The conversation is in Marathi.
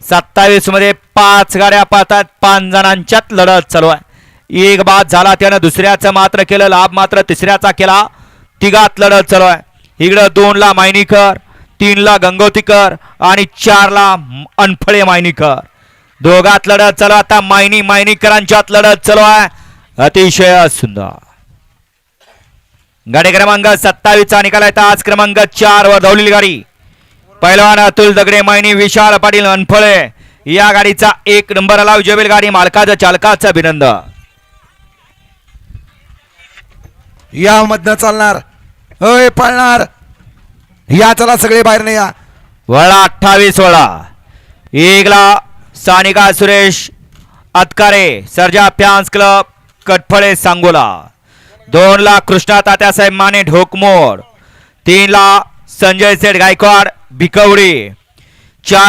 सत्तावीसमध्ये पाच गाड्या पाहतात पाच जणांच्यात लढत चालू आहे. एक बाद झाला त्यानं दुसऱ्याचं मात्र केलं लाभ मात्र तिसऱ्याचा केला. तिघात लढत चालू आहे. इकडं दोनला मायनीकर तीनला गंगोतीकर आणि चारला अनफळे मायनीकर. दोघात लढत चालू आता मायनी मायनीकरांच्यात लढत चालू आहे. अतिशय सुंदर. गाडी क्रमांक सत्तावीसचा निकाल आहे. आज क्रमांक चार वर धावलेली गाडी. पैलवान अतुल दगडे मायनी विशाल पाटील अनफळे. या गाडीचा एक नंबर आला विजयबेल गाडी मालकाचं चालकाचं अभिनंदन. या मधनं चालणार. होय पळणार. या चला सगळे बाहेर नाही या वळा अठ्ठावीस वळा. एकला सानिका सुरेश अतकारे सर्जा फॅन्स क्लब कटफळे सांगोला. दोनला कृष्णा तात्यासाहेब माने ढोकमोड. तीनला संजय सेठ गायकवाड. बिकवडे. चार